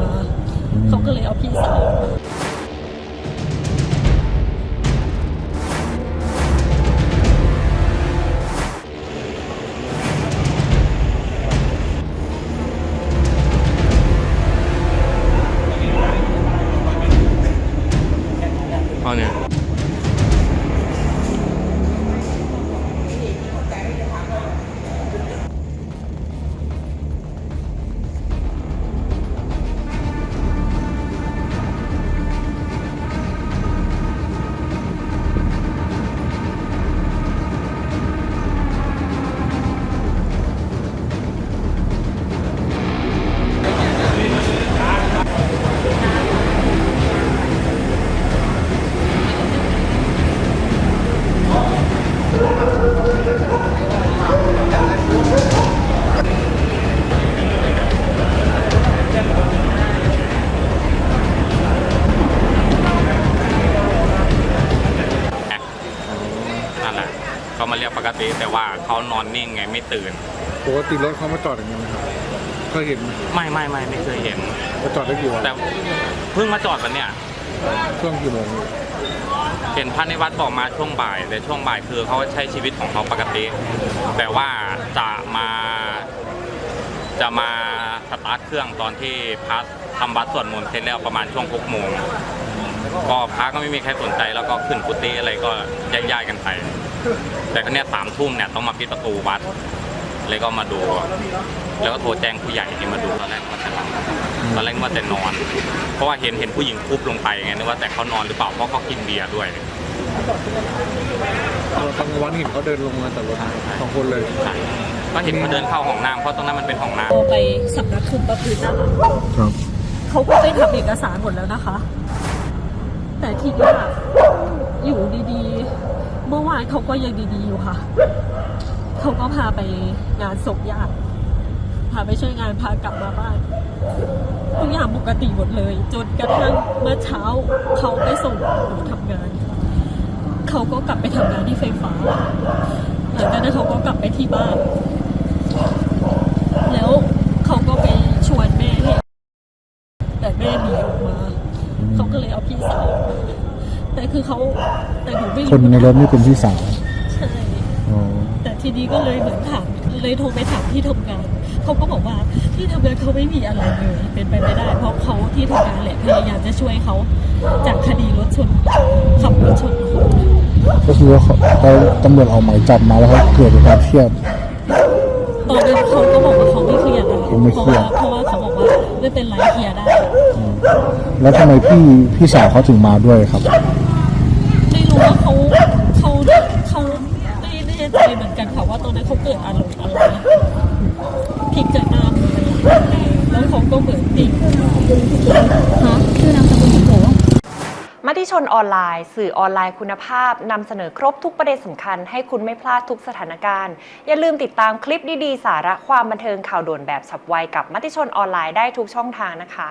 มา เขาก็เลยเอาพี่สาว เขามาเรียกปกติ แต่ว่าเขานอนนิ่งไงไม่ตื่น ปกติรถเขามาจอดอย่างนี้ไหมครับเคยเห็นไหมไม่ไม่ไม่ไม่เคยเห็น มาจอดได้กี่วันแต่เพิ่งมาจอดวันเนี้ยช่วงกี่โมงเห็นพระในวัดบอกมาช่วงบ่ายแต่ช่วงบ่ายคือเขาใช้ชีวิตของเขาปกติ แต่ว่าจะมาจะมาสตาร์ทเครื่องตอนที่พระทำวัดสวดมนต์เสร็จแล้วประมาณช่วงหกโมงก็พระก็ไม่มีใครสนใจแล้วก็ขึ้นกุฏิอะไรก็แยกย้ายกันไป แต่ก็เนี่ยสามทุ่มเนี่ยต้องมาปิดประตูวัด เลยก็มาดู แล้วก็โทรแจ้งผู้ใหญ่ที่มาดูตอนแรกว่าจะหลับตอนแรกว่าจะนอน เพราะว่าเห็นเห็นผู้หญิงคุบลงไปไงนึกว่าแต่เขานอนหรือเปล่าเพราะเขากินเบียร์ด้วยตอนกลางวันเห็นเขาเดินลงมาจากรถสองคนเลยใช่ก็เห็นเขาเดินเข้าห้องน้ำเพราะตรงนั้นมันเป็นห้องน้พอไปสำนักคุมประพฤตินะคะครับเขาก็ไปทำเอกสารหมดแล้วนะคะ แต่ทีเนี้ยอยู่ดีๆ เมื่อวานเขาก็ยังดีๆอยู่ค่ะ เขาก็พาไปงานศพญาติพาไปช่วยงานพากลับมาบ้านทุกอย่างปกติหมดเลย จนกระทั่งเมื่อเช้าเขาไปส่งหนูทำงาน เขาก็กลับไปทำงานที่ไฟฟ้าหลังจากนั้นเขาก็กลับไปที่บ้าน แล้วเขาก็ไปชวนแม่ให้แต่แม่หนีออกมา เขาก็เลยเอาพี่สาวอ แต่คือเขาแต่หนูไม่รู้คนในรถนี่เป็นพี่สาวใช่อ๋อแต่ทีนี้ก็เลยเหมือนถามเลยโทรไปถามที่ทำงานเขาก็บอกว่าที่ทำงานเขาไม่มีอะไรเลยเป็นไปไม่ได้ เพราะเขาที่ทำงานแหละพยายามจะช่วยเขาจากคดีรถชนขับรถชนคนก็คือว่าเขาเขาตำรวจเอาหมายจับมาแล้วเขาเกิดเหตุการณ์เครียด ตอนนั้นเขาก็บอกว่าเขาไม่เครียดนะเขาไม่เพเครีราะยดว่าเพราะว่าเขาบอกว่าไม่เป็นไรเคลียร์ได้ แล้วทำไมพี่พี่สาวเขาถึงมาด้วยครับไม่ รู้ว่าเขาเขาเขาไม่แน่ใจเหมือนกันค่ะว่าตอนนั้นเขาเกิดอารมณ์อะไรพลิกจากหน้ามือแล้วเขาก็เหมือนดิ่งฮะชื่อนามสกุลโหมติชนออนไลน์ สื่อออนไลน์คุณภาพนำเสนอครบทุกประเด็นสำคัญ ให้คุณไม่พลาดทุกสถานการณ์ อย่าลืมติดตามคลิปดีๆ สาระความบันเทิงข่าวด่วนแบบฉับไวกับมติชนออนไลน์ได้ทุกช่องทางนะคะ